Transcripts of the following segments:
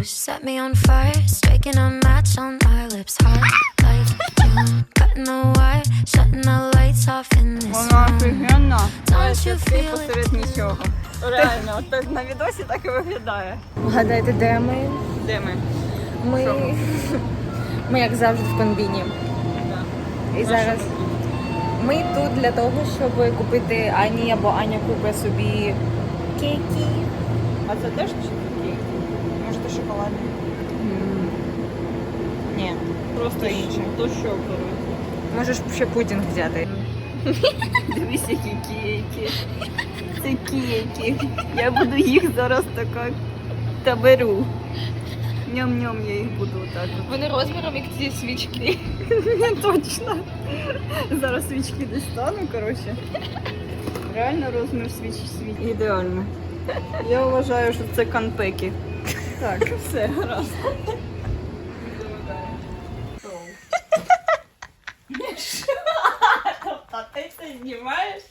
You set me on fire, striking a match on our lips. Hot like June, cutting the wire, shutting the lights off in this Вона офігенна. Don't you Ти feel it? посеред нічого. Реально, от так на відосі так і виглядає. Вгадайте, де ми? Де ми? Ми, ми? ми як завжди в панбіні. І зараз ми тут для того, щоб купити Ані або Аня купить собі кейки. А це теж чоловіки? Це? Ні, Просто інше. То що, коротше? можеш ще пудінг взяти. Дивись, які кейки. Це кейки. Я буду їх зараз така та беру. Ням-ням я їх буду так. Вони розміром як ці свічки. Точно. Зараз свічки дістану, коротше. Реально розмір свіч свіч. Ідеально. Я вважаю, що це канпеки. Так, все, гаразд. Тобто ти це знімаєш,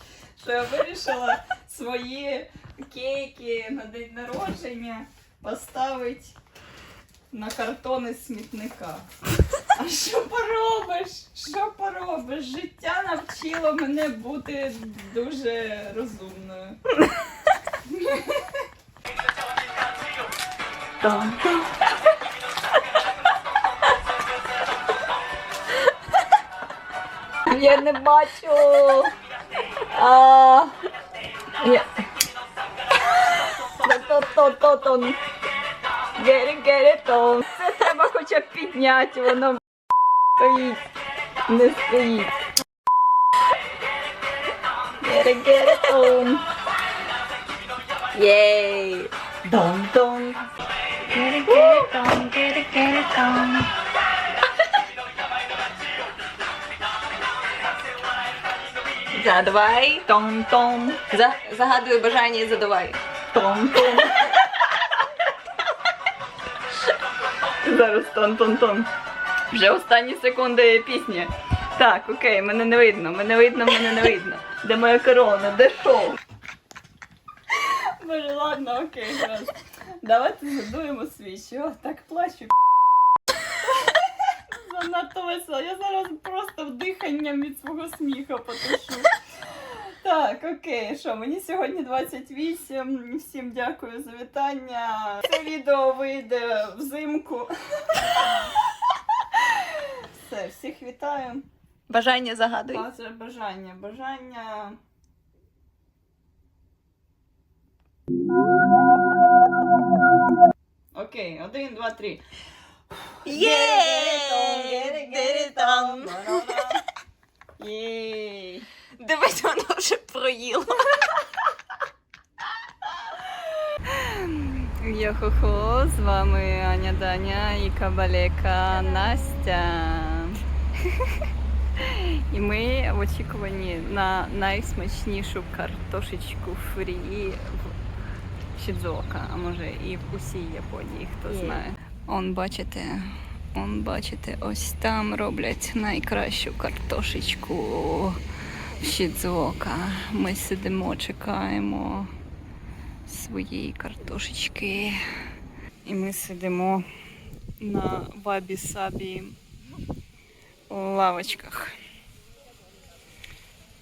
що я вирішила свої кейки на день народження поставити на картони смітника. А що поробиш? Що поробиш? Життя навчило мене бути дуже розумною. Там-там. Я не бачу. А... Я... It on. Це треба хоча б підняти, воно стоїть. Не стоїть. Get. Єй. Дон-дон. Get it, get it on, get it, get it on. Задавай. Том-том. За, загадую бажання і задавай. Том-том. Зараз тон-тон-тон. Вже останні секунди пісні. Так, окей, мене не видно, мене видно, мене не видно. Де моя корона? Де шоу? Боже, ладно, окей, гаразд. Давайте задуємо свічі. О, так плачу. Занадто весело. Я зараз просто вдиханням від свого сміху потушу. Так, окей, що мені сьогодні 28. Всім дякую за вітання. Це відео вийде взимку. Все, всіх вітаю. Бажання загадуй. Бажання. Бажання. Окей, один, два, три. Є! Єй! Дивись, воно вже проїло. Йо-хо-хо, з вами Аня Даня і кабалека Настя. І ми в очікуванні на найсмачнішу картошечку фрі в Шідзуока, а може і в усій Японії, хто Є. знає. Он бачите, он бачите, ось там роблять найкращу картошечку в Шідзуока. Ми сидимо, чекаємо своєї картошечки. І ми сидимо на вабі-сабі лавочках.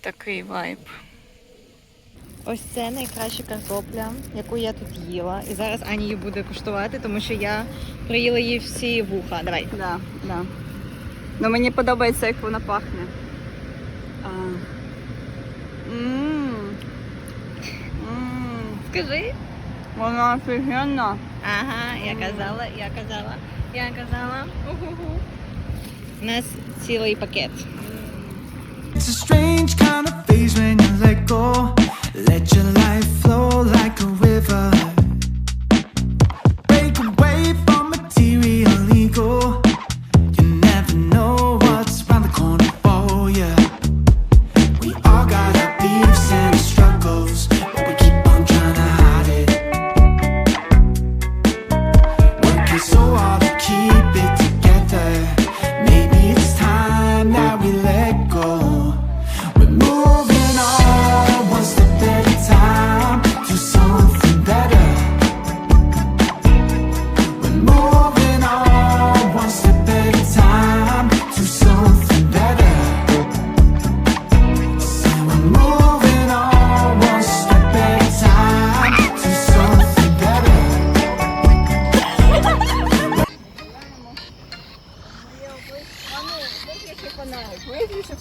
Такий вайб. Ось це найкраща картопля, яку я тут їла. І зараз Аня її буде куштувати, тому що я приїла її всі вуха. Давай. Да, да. Ну мені подобається, як вона пахне. А. М. М. Скажи. Вона офігенна. Ага, я казала, я казала, я казала. Уху-ху. У нас цілий пакет. It's a strange kind of phase when you let go. Let your life flow like a river.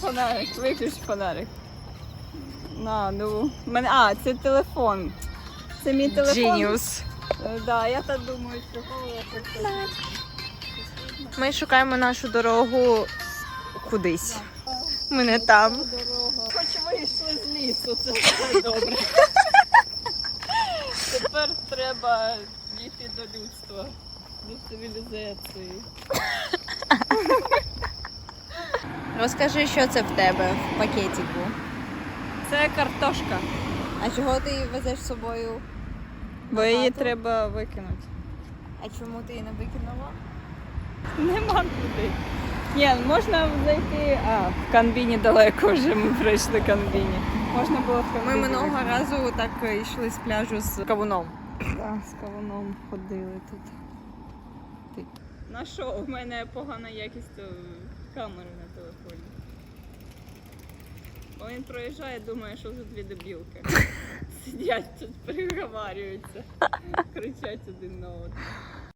Фонарик, виключ фонарик. На, ну. Мене... А, це телефон. Це мій телефон. Genius. Е, Да, я так думаю, що коли я. Ми шукаємо нашу дорогу кудись. Ми не там. Дорога. Хоч вийшли з лісу, це все добре. Тепер треба дійти до людства, до цивілізації. Розкажи, що це в тебе в пакетику. Це картошка, А чого ти її везеш з собою? бо її Багато? треба викинути. А чому ти її не викинула? Нема куди. Ні, можна зайти. А, в канбіні далеко вже ми пройшли канбіні. Можна було в Ми канбіні. минулого разу так йшли з пляжу з кавуном. Так, з кавуном ходили тут. На що? У мене погана якість е, камери на телефоні. Бо він проїжджає, думає, що за дві дебілки. Сидять тут, переговарюються, кричать один на одного.